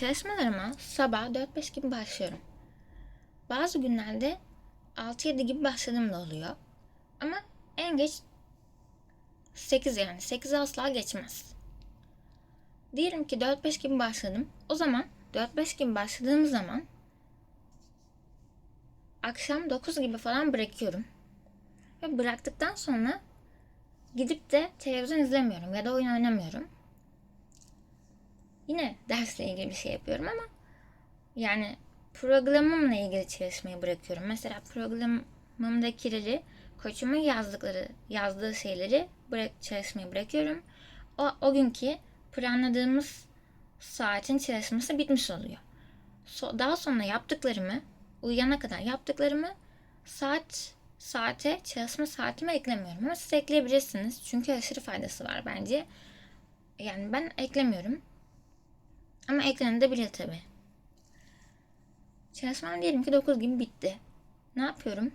çalışmalarıma sabah 4-5 gibi başlıyorum. Bazı günlerde 6-7 gibi başladığım da oluyor. Ama en geç 8 yani 8 asla geçmez. Diyelim ki 4-5 gibi başladım. O zaman 4-5 gibi başladığım zaman akşam 9 gibi falan bırakıyorum. Ve bıraktıktan sonra gidip de televizyon izlemiyorum ya da oyun oynamıyorum. Yine dersle ilgili bir şey yapıyorum ama yani programımla ilgili çalışmayı bırakıyorum. Mesela programımdakileri koçumun yazdıkları, yazdığı şeyleri bırak, çalışmayı bırakıyorum. O, o günkü planladığımız saatin çalışması bitmiş oluyor. So, daha sonra yaptıklarımı, uyuyana kadar yaptıklarımı saat saate çalışma saatime eklemiyorum. Ama siz ekleyebilirsiniz. Çünkü aşırı faydası var bence. Yani ben eklemiyorum. Ama eklenebilir tabi. Çalışmam diyelim ki 9 gibi bitti. Ne yapıyorum?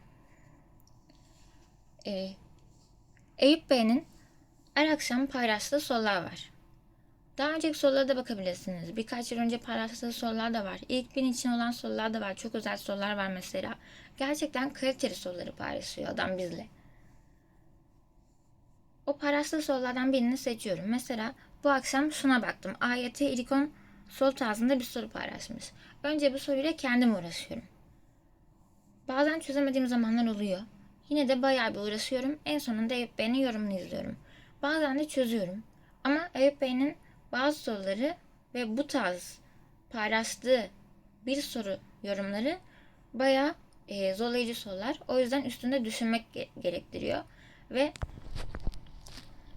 Ee, Eyüp Bey'in her akşam paylaştığı sorular var. Daha önceki sorulara da bakabilirsiniz. Birkaç yıl önce paylaştığı sorular da var. İlk bin için olan sorular da var. Çok özel sorular var mesela. Gerçekten kaliteli soruları paylaşıyor adam bizle. O paylaştığı sorulardan birini seçiyorum. Mesela bu akşam şuna baktım. Ayeti İlikon sol tarzında bir soru paylaşmış. Önce bu soruyla kendim uğraşıyorum. Bazen çözemediğim zamanlar oluyor. Yine de bayağı bir uğraşıyorum. En sonunda Eyüp Bey'in yorumunu izliyorum. Bazen de çözüyorum. Ama Eyüp Bey'in bazı soruları ve bu tarz paylaştığı bir soru yorumları bayağı e, zorlayıcı sorular. O yüzden üstünde düşünmek ge- gerektiriyor. Ve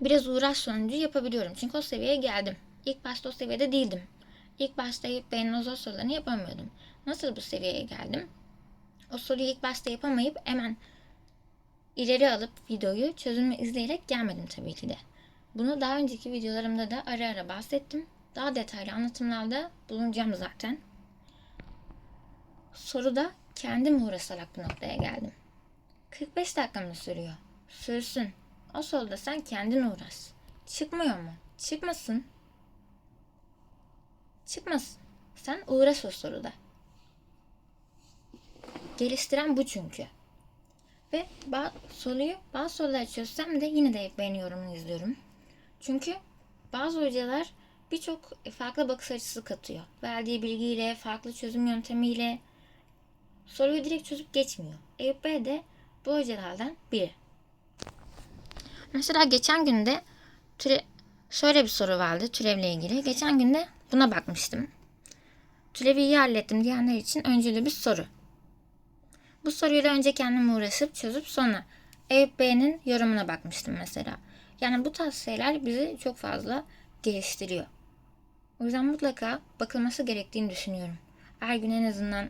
biraz uğraş sonucu yapabiliyorum. Çünkü o seviyeye geldim. İlk başta o seviyede değildim. İlk başta Bey'in o sorularını yapamıyordum. Nasıl bu seviyeye geldim? O soruyu ilk başta yapamayıp hemen ileri alıp videoyu çözümü izleyerek gelmedim tabii ki de. Bunu daha önceki videolarımda da ara ara bahsettim. Daha detaylı anlatımlarda bulunacağım zaten. Soruda kendim uğraşarak bu noktaya geldim. 45 dakika mı sürüyor? Sürsün. O soruda sen kendin uğraş. Çıkmıyor mu? Çıkmasın. Çıkmasın. Sen uğraş o soruda. Geliştiren bu çünkü. Ve bazı soruyu bazı soruları çözsem de yine de beğeni yorumunu izliyorum. Çünkü bazı hocalar birçok farklı bakış açısı katıyor. Verdiği bilgiyle, farklı çözüm yöntemiyle soruyu direkt çözüp geçmiyor. Eyüp Bey de bu hocalardan biri. Mesela geçen günde türe, şöyle bir soru vardı türevle ilgili. Geçen günde buna bakmıştım. Türevi hallettim diyenler için öncülü bir soru. Bu soruyla önce kendim uğraşıp çözüp sonra Eyüp Bey'in yorumuna bakmıştım mesela. Yani bu tarz şeyler bizi çok fazla geliştiriyor. O yüzden mutlaka bakılması gerektiğini düşünüyorum. Her gün en azından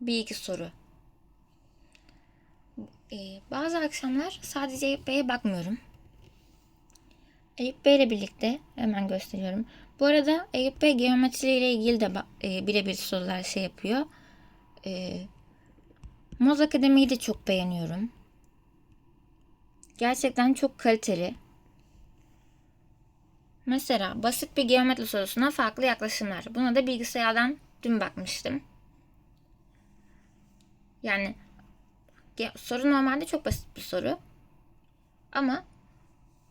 bir iki soru. Ee, bazı akşamlar sadece Eyüp Bey'e bakmıyorum. Eyüp Bey ile birlikte hemen gösteriyorum. Bu arada Eyüp Bey geometri ile ilgili de e, birebir sorular şey yapıyor. E, Moz Akademi'yi de çok beğeniyorum. Gerçekten çok kaliteli. Mesela basit bir geometri sorusuna farklı yaklaşımlar. Buna da bilgisayardan dün bakmıştım. Yani soru normalde çok basit bir soru. Ama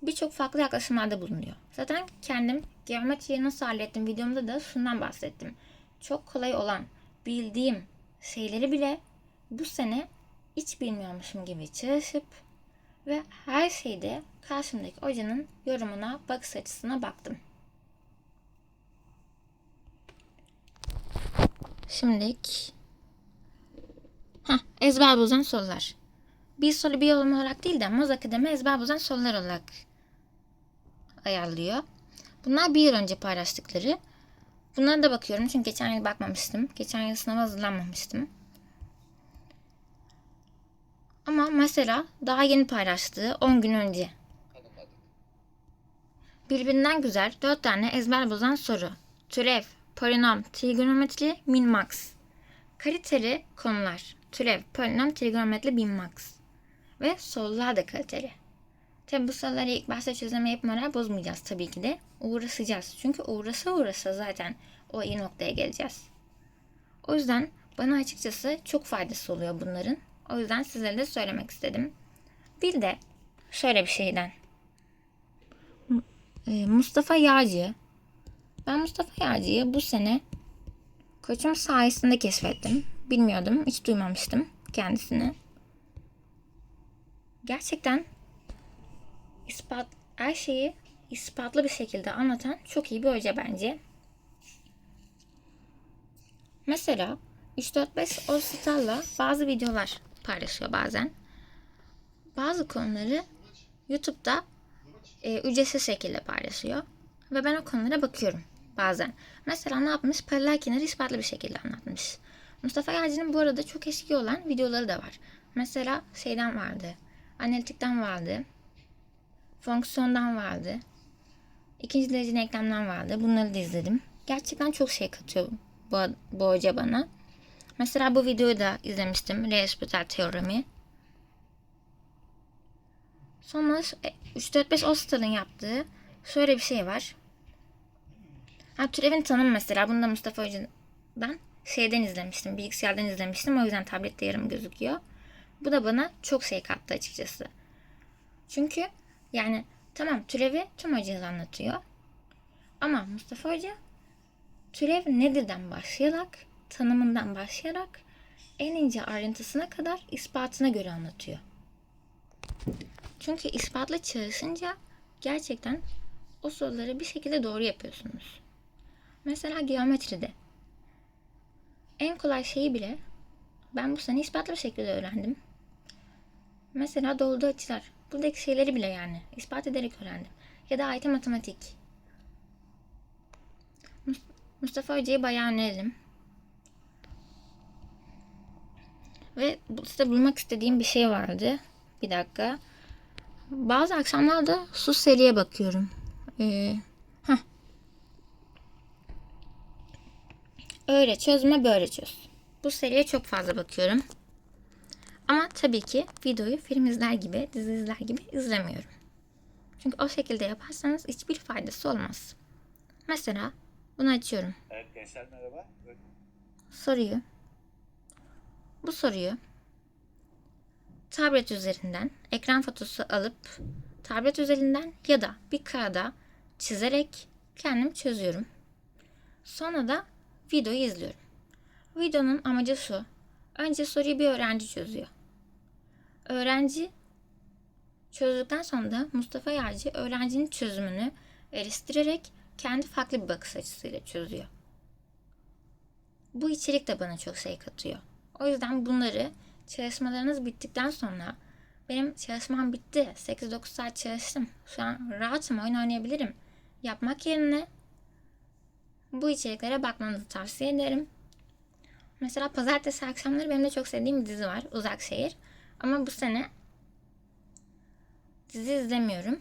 birçok farklı yaklaşımlarda bulunuyor. Zaten kendim geometriyi nasıl hallettim videomda da şundan bahsettim. Çok kolay olan bildiğim şeyleri bile bu sene hiç bilmiyormuşum gibi çalışıp ve her şeyde karşımdaki hocanın yorumuna, bakış açısına baktım. Şimdilik Heh, ezber bozan sorular. Bir soru bir yorum olarak değil de Moz Akademi ezber bozan sorular olarak ayarlıyor. Bunlar bir yıl önce paylaştıkları. Bunlara da bakıyorum çünkü geçen yıl bakmamıştım. Geçen yıl sınava hazırlanmamıştım. Ama mesela daha yeni paylaştığı 10 gün önce. Birbirinden güzel 4 tane ezber bozan soru. Türev, polinom, trigonometri, min max. Kaliteli konular. Türev, polinom, trigonometri, min max. Ve sorular da kaliteli. Tabi bu soruları ilk başta çözemeyip moral bozmayacağız tabii ki de. Uğraşacağız. Çünkü uğraşa uğraşa zaten o iyi noktaya geleceğiz. O yüzden bana açıkçası çok faydası oluyor bunların. O yüzden sizlere de söylemek istedim. Bir de şöyle bir şeyden. Ee, Mustafa Yağcı. Ben Mustafa Yağcı'yı bu sene koçum sayesinde keşfettim. Bilmiyordum, hiç duymamıştım kendisini. Gerçekten ispat her şeyi ispatlı bir şekilde anlatan çok iyi bir hoca bence. Mesela 3-4-5 All Star'la bazı videolar paylaşıyor bazen. Bazı konuları YouTube'da e, ücretsiz şekilde paylaşıyor. Ve ben o konulara bakıyorum bazen. Mesela ne yapmış? Paralel kenarı ispatlı bir şekilde anlatmış. Mustafa Yağcı'nın bu arada çok eski olan videoları da var. Mesela şeyden vardı. Analitikten vardı. Fonksiyondan vardı. İkinci derece denklemden vardı. Bunları da izledim. Gerçekten çok şey katıyor bu, bu hoca bana. Mesela bu videoyu da izlemiştim. Respital teoremi. Sonra 3-4-5 Oster'ın yaptığı şöyle bir şey var. Ha, türevin tanımı mesela. Bunu da Mustafa Hoca'dan şeyden izlemiştim. Bilgisayardan izlemiştim. O yüzden tablette yarım gözüküyor. Bu da bana çok şey kattı açıkçası. Çünkü yani tamam türevi tüm hocamız anlatıyor. Ama Mustafa Hoca türev nedirden başlayarak, tanımından başlayarak en ince ayrıntısına kadar ispatına göre anlatıyor. Çünkü ispatla çalışınca gerçekten o soruları bir şekilde doğru yapıyorsunuz. Mesela geometride en kolay şeyi bile ben bu sene ispatlı bir şekilde öğrendim. Mesela doğru açılar. Buradaki şeyleri bile yani ispat ederek öğrendim. Ya da AYT matematik. Mustafa Hoca'yı bayağı öneririm. Ve burada bulmak istediğim bir şey vardı. Bir dakika. Bazı akşamlarda su seriye bakıyorum. Ee. Öyle çözme böyle çöz. Bu seriye çok fazla bakıyorum. Ama tabii ki videoyu film izler gibi, dizi izler gibi izlemiyorum. Çünkü o şekilde yaparsanız hiçbir faydası olmaz. Mesela bunu açıyorum. Evet gençler merhaba. Buyurun. Soruyu. Bu soruyu tablet üzerinden ekran fotosu alıp tablet üzerinden ya da bir kağıda çizerek kendim çözüyorum. Sonra da videoyu izliyorum. Videonun amacı şu. Önce soruyu bir öğrenci çözüyor. Öğrenci çözdükten sonra da Mustafa Yağcı öğrencinin çözümünü eleştirerek kendi farklı bir bakış açısıyla çözüyor. Bu içerik de bana çok şey katıyor. O yüzden bunları çalışmalarınız bittikten sonra benim çalışmam bitti. 8-9 saat çalıştım. Şu an rahatım oyun oynayabilirim. Yapmak yerine bu içeriklere bakmanızı tavsiye ederim. Mesela pazartesi akşamları benim de çok sevdiğim bir dizi var. Uzak Şehir. Ama bu sene dizi izlemiyorum.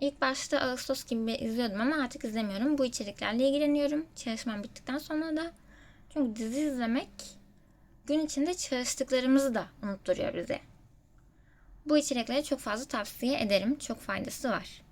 İlk başta Ağustos gibi izliyordum ama artık izlemiyorum. Bu içeriklerle ilgileniyorum. Çalışmam bittikten sonra da. Çünkü dizi izlemek gün içinde çalıştıklarımızı da unutturuyor bize. Bu içerikleri çok fazla tavsiye ederim. Çok faydası var.